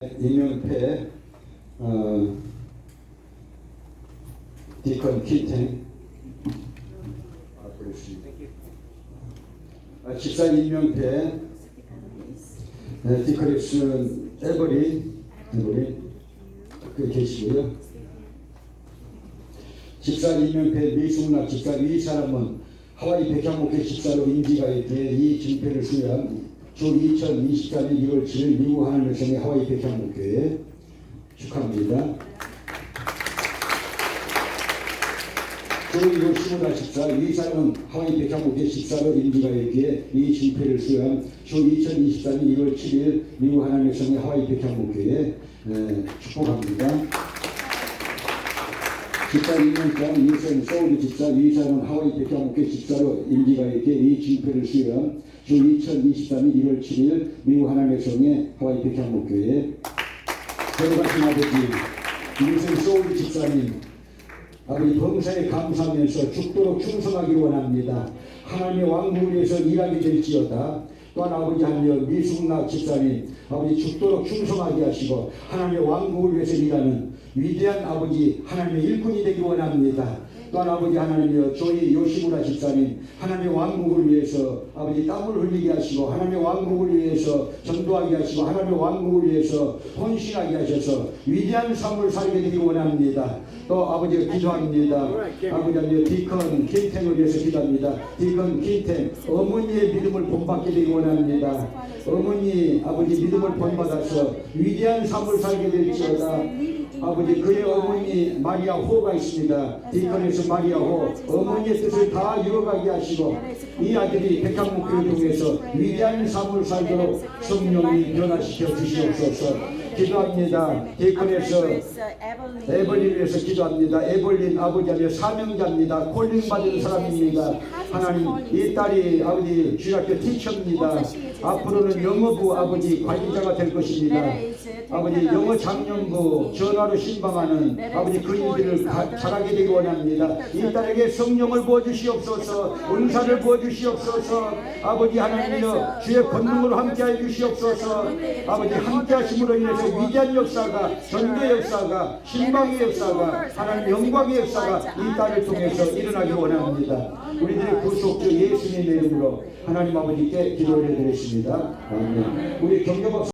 이명패 어, 디컨 키텐 아. 아, 집사 이명패 네, 디커렉션 에버리 에버리 그 계시고요. 집사 이명패 미숙락 집사 이 사람은 하와이 백향목회 집사로 임기가 있기에 이 증표를 수여한 주 2024년 1월 7일 미국 하나님의 성의 하와이 백향목교회 축하합니다. 주 요시무라 집사 이 사람은 하와이 백향목회 집사로 임기가 있기에 이 증표를 수여한 주 2024년 1월 7일 미국 하나님의 성의 하와이 백향목교회 에, 축복합니다. 집사 임명장 이선 서울 집사 이사는 하와이 백향목회 집사로 임기가 있게 이 징표를 수여한 주 2024년 1월 7일 미국 하나님의 성의 하와이 백향목교회 거룩하신 아버지 이선 서울 집사님 아버지 범사에 감사하면서 죽도록 충성하기 원합니다. 하나님의 왕국을 위해서 일하게 될지어다. 또한 아버지 하며 미숙락 집사님 아버지 죽도록 충성하게 하시고 하나님의 왕국을 위해서 일하는 위대한 아버지 하나님의 일꾼이 되기 원합니다. 또한 아버지 하나님이여 저희 요시무라 집사님 하나님의 왕국을 위해서 아버지 땀을 흘리게 하시고 하나님의 왕국을 위해서 전도하게 하시고 하나님의 왕국을 위해서 헌신하게 하셔서 위대한 삶을 살게 되기 원합니다. 또 아버지가 기도합니다. 아버지 하나님 디컨 킨텐을 위해서 기도합니다. 디컨 킨텐 어머니의 믿음을 본받게 되기 원합니다. 어머니 아버지 믿음을 본받아서 위대한 삶을 살게 될지어다. 아버지 그의 어머니 마리아 호가 있습니다. 디컨에서 마리아 호 어머니의 뜻을 다 이루어가게 하시고 이 아들이 백합목교를 통해서 위대한 삶을 살도록 성령이 변화시켜 주시옵소서. 기도합니다. 디컨에서 에벌린을 위해서 기도합니다. 에벌린 아버지 하며 사명자입니다. 콜링 받은 사람입니다. 하나님 이 딸이 아버지 주일학교 티처입니다. 앞으로는 영어부 아버지 관리자가 될 것입니다. 아버지 영어 장년부 전화로 신방하는 아버지 그 일들을 가- 잘하게 되기 원합니다. 이 딸에게 성령을 부어주시옵소서 은사를 부어주시옵소서 아버지 하나님이여 주의 권능으로 함께하여 주시옵소서 아버지 함께하심으로 인해서 위대한 역사가 전도의 역사가 신방의 역사가 하나님 영광의 역사가 이 딸을 통해서 일어나기 원합니다. 우리들의 구속주 예수님의 이름으로 하나님 아버지께 기도를 드렸습니다. 아멘. 우리 경력박